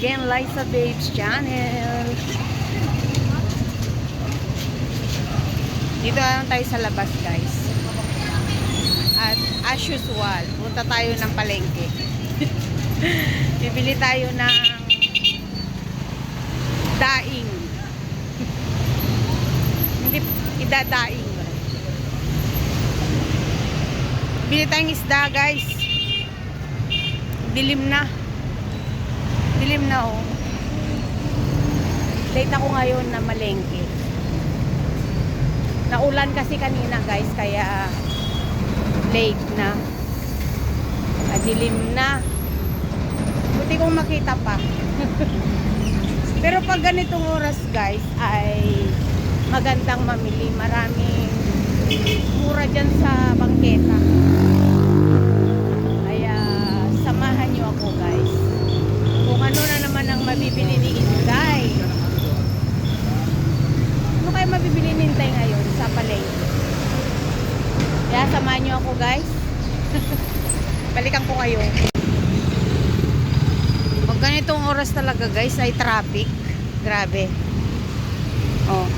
again, Liza Babes Channel. Dito lang tayo sa labas, guys. At as usual, punta tayo ng palengke. Bibili tayo ng daing. Hindi, idadaing. Bili tayong isda, guys. Dilim na. Dilim na, oh. Late ako ngayon na malengke. Naulan kasi kanina, guys, kaya late na. Madilim na. Buti kong makita pa. Pero pag ganitong oras, guys, ay magandang mamili. Maraming mura dyan sa bangketa. Mabibili ni Inday. Ano kayo mabibili ni Inday ngayon sa palengke? Kaya samahan nyo ako, guys. Balikan ko kayo. Pag ganitong oras talaga, guys, ay traffic. Grabe. Oh.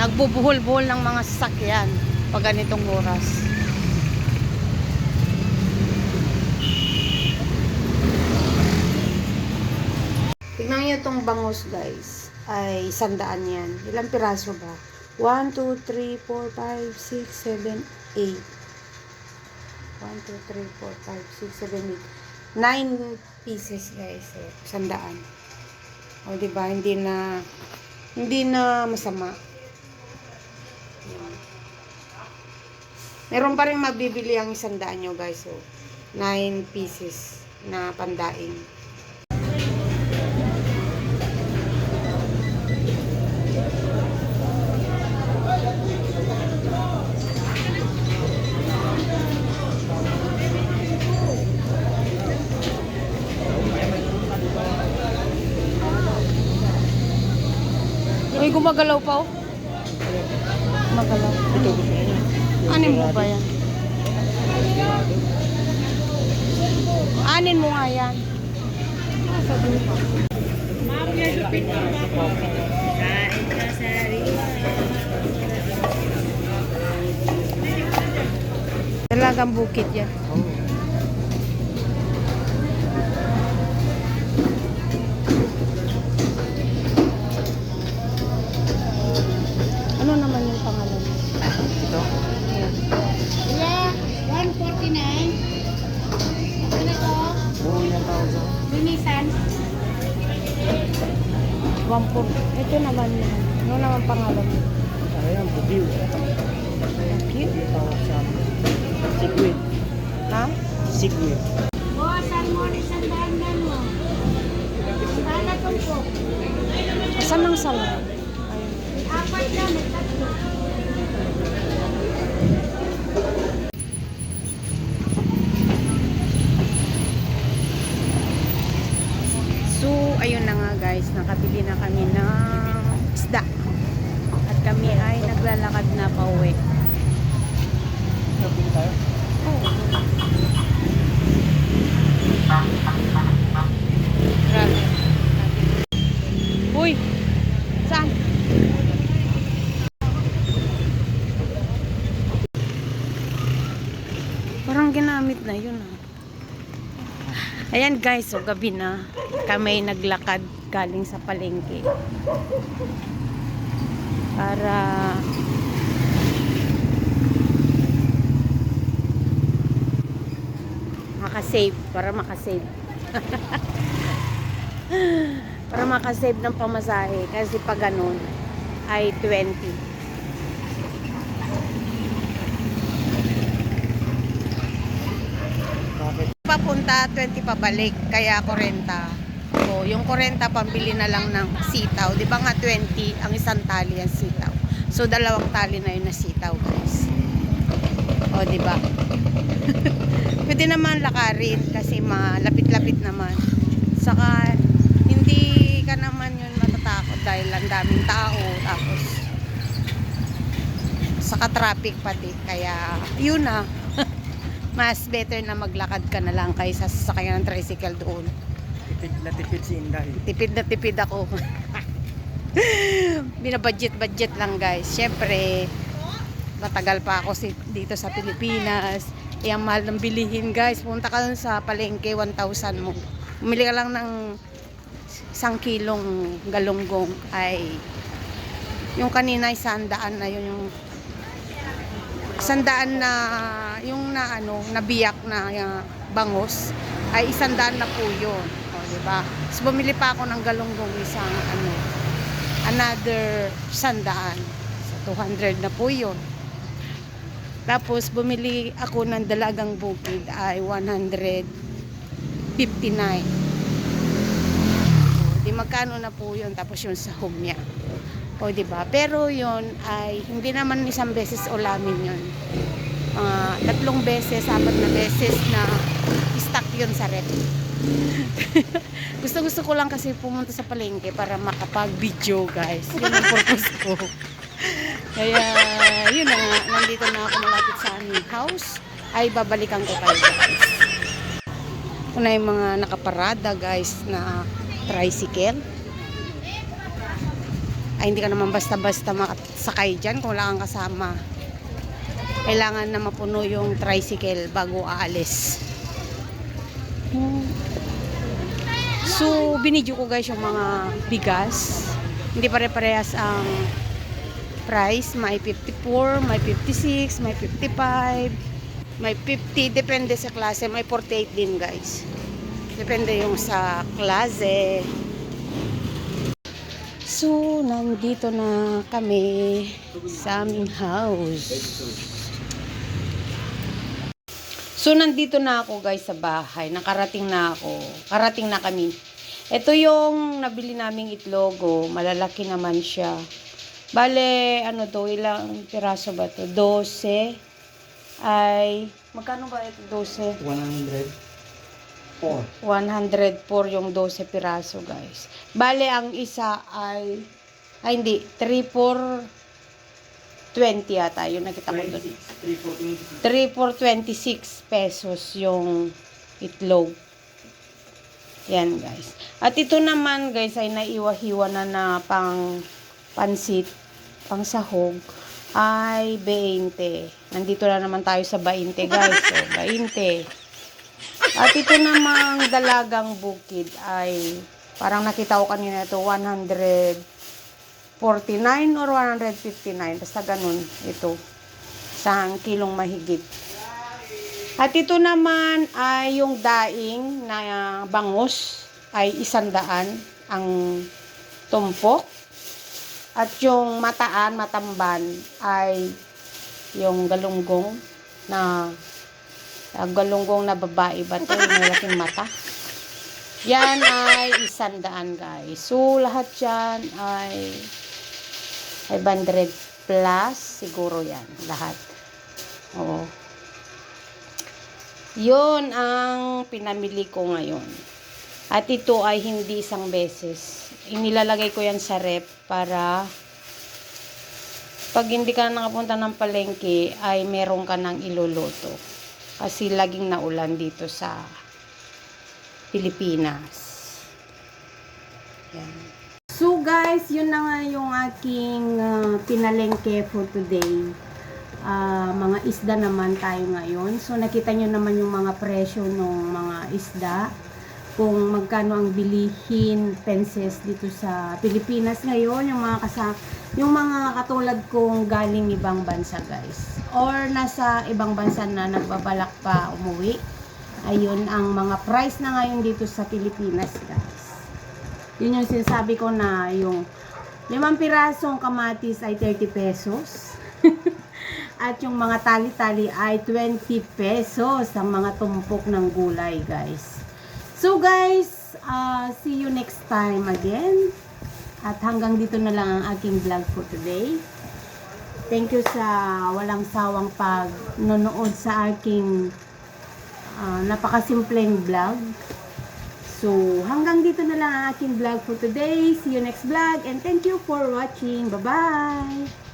Nagbubuhol-buhol ng mga sasakyan pag ganitong oras. Tignan niyo itong bangus, guys. Ay, sandaan yan. Ilang piraso ba? 1, 2, 3, 4, 5, 6, 7, 8. 1, 2, 3, 4, 5, 6, 7, 8. 9 pieces, guys. Eh, sandaan. O, di ba? Hindi na, hindi na masama. Meron pa rin mabibili ang isandaan nyo, guys. So, 9 pieces na pandaing. Gumagalaw pa oh. Gumagalaw. Ito gusto niya. Anin mo ba yan? Anin mo nga yan. Talagang bukid yan. Ano Linisan. Wampur. Ito naman. Ano naman pangalan? Ayan, budiw. Sa amin. Sigwid. Ha? Sigwid. Buwasan mo rin sa dandan mo. Sana tumpok. Saan ang salon? Apat lang, may tatlo. Naglalakad na pa uwi. Shopping tayo. Grabe. Uy! Saan? Parang ginamit na yun ah. Ayan guys, so gabi na. Kami naglakad galing sa palengke. Para makasave, para makasave. para makasave ng pamasahe kasi pag ganun ay 20. Bakit? Papunta 20 pabalik kaya 40. O, yung 40 pambili na lang ng sitaw. 'Di ba nga 20 ang isang tali ang sitaw. So dalawang tali na yun na sitaw, guys. O, 'di ba? Pwede naman lakarin kasi malapit-lapit naman. Saka hindi ka naman yun matatakot dahil ang daming tao tapos saka traffic pati kaya yun na Mas better na maglakad ka na lang kaysa sasakyan ng tricycle doon. Tipid na tipid si Inday. Tipid na tipid ako. Binabudget-budget lang guys. Siyempre, matagal pa ako si, dito sa Pilipinas. Eh, ang mahal ng bilihin guys. Punta ka dun sa palengke, 1,000 mo. Umili ka lang ng isang kilong galunggong. Ay yung kanina isang daan na yun yung isang daan na yung na ano nabiyak na uh, bangos ay isang daan na po yun. O di ba so bumili pa ako ng galunggong isang ano another sandaan. So 200 na po yun tapos bumili ako ng dalagang bukid ay 159 di magkano na po yun tapos yung sahog niya. O di ba? Pero yun ay hindi naman isang beses ulamin yun. Mga tatlong beses apat na beses na stock yun sa rep. Gusto gusto ko lang kasi pumunta sa palengke para makapag video guys. Yun ang purpose ko kaya yun na nga nandito na ako malapit sa aming house ay babalikan ko kayo guys ito yung mga nakaparada guys na tricycle. Ay hindi ka naman basta-basta makasakay dyan kung wala kang kasama. Kailangan na mapuno yung tricycle bago aalis. So, binidyo ko guys yung mga bigas. Hindi pare-parehas ang price. May 54, may 56, may 55, may 50. Depende sa klase. May 48 din guys. Depende yung sa klase. So, nandito na kami sa aming house. So, nandito na ako guys sa bahay. Nakarating na ako. Karating na kami. Ito yung nabili naming itlogo. Malalaki naman siya. Bale, ano to, ilang piraso ba to? 12 ay, magkano ba ito 12? 100. 4. 104 yung 12 piraso, guys. Bale, ang isa ay, ay hindi, 3 for 20 yata. Yung nakita ko doon. 3, 3 for 26 pesos yung itlog. Yan, guys. At ito naman, guys, ay naiwahiwa na na pang pansit, pang sahog, ay 20. Nandito na naman tayo sa 20, guys. So, 20. At ito namang dalagang bukid ay parang nakita ko kanina ito 149 or 159 basta ganun ito sa kilong mahigit. At ito naman ay yung daing na bangus ay isandaan ang tumpok. At yung mataan, matamban ay yung galunggong na ang galunggong na babae ba ito? Yung malaking mata. Yan ay isandaan guys. So, lahat yan ay 500 plus. Siguro yan. Lahat. Oo. Yun ang pinamili ko ngayon. At ito ay hindi isang beses. Inilalagay ko yan sa rep para pag hindi ka na nakapunta ng palengke ay meron ka ng iluluto. Kasi laging naulan dito sa Pilipinas. Yan. So guys, yun na nga yung aking ah, pinalengke for today. Ah, mga isda naman tayo ngayon. So nakita nyo naman yung mga presyo ng mga isda. Kung magkano ang bilihin penses dito sa Pilipinas ngayon, yung mga kasa yung mga katulad kong galing ibang bansa guys. Or nasa ibang bansa na nagbabalak pa umuwi. Ayun ang mga price na ngayon dito sa Pilipinas guys. Yun yung sinasabi ko na yung limang pirasong kamatis ay 30 pesos. At yung mga tali-tali ay 20 pesos ang mga tumpok ng gulay, guys. So, guys, uh, see you next time again. At hanggang dito na lang ang aking vlog for today. Thank you sa walang sawang pag nanonood sa aking uh, napakasimpleng vlog. So, hanggang dito na lang ang aking vlog for today. See you next vlog and thank you for watching. Bye-bye!